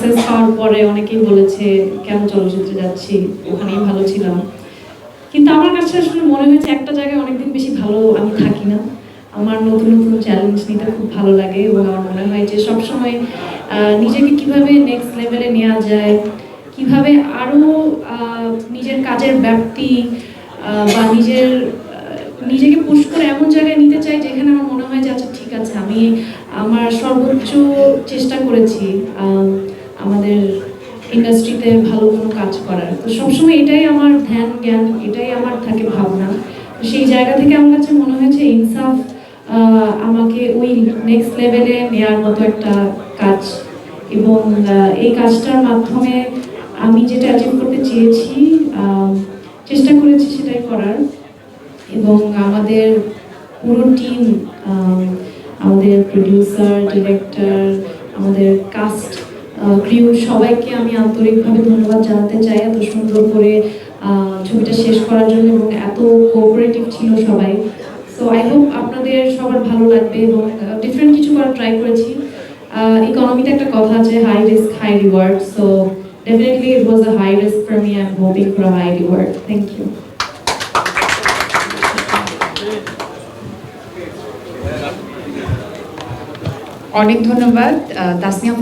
Success পাওয়ার পরে অনেকেই বলেছে, কেন চলচ্চিত্রে যাচ্ছি? ওখানেই ভালো ছিলাম। কিন্তু আমার কাছে আসলে মনে হয়েছে একটা জায়গায় অনেকদিন বেশি ভালো আমি থাকি না। আমার নতুন নতুন চ্যালেঞ্জ নিতে খুব ভালো লাগে এবং আমার মনে হয় যে সবসময় নিজেকে কীভাবে নেক্সট লেভেলে নেওয়া যায়, কীভাবে আরও নিজের কাজের ব্যাপ্তি বা নিজের নিজেকে পুশ করে এমন জায়গায় নিতে চাই যেখানে আমার মনে হয় যে আচ্ছা ঠিক আছে, আমি আমার সর্বোচ্চ চেষ্টা করেছি। আমাদের ইন্ডাস্ট্রিতে ভালো কোনো কাজ করার। তো সবসময় এটাই আমার ধ্যান, জ্ঞান, এটাই আমার থাকে ভাবনা। সেই জায়গা থেকে আমার কাছে মনে হয়েছে ইনসাফ আমাকে ওই নেক্সট লেভেলে নেওয়ার মতো একটা কাজ। এবং এই কাজটার মাধ্যমে আমি যেটা অ্যাচিভ করতে চেয়েছি চেষ্টা করেছি সেটাই করার। এবং আমাদের পুরো টিম আমাদের প্রডিউসার ডিরেক্টর আমাদের কাস্ট ক্রিউ সবাইকে আমি আন্তরিকভাবে ধন্যবাদ জানাতে চাই এত সুন্দর করে ছবিটা শেষ করার জন্য এবং এত কোঅপারেটিভ ছিল সবাই। সো আই হোপ আপনাদের সবার ভালো লাগবে এবং ডিফারেন্ট কিছু করার ট্রাই করেছি। ইকোনমিতে একটা কথা আছে high risk high reward so definitely it was a high risk for me I hoping for high reward thank you অনেক ধন্যবাদ তাসনিয়া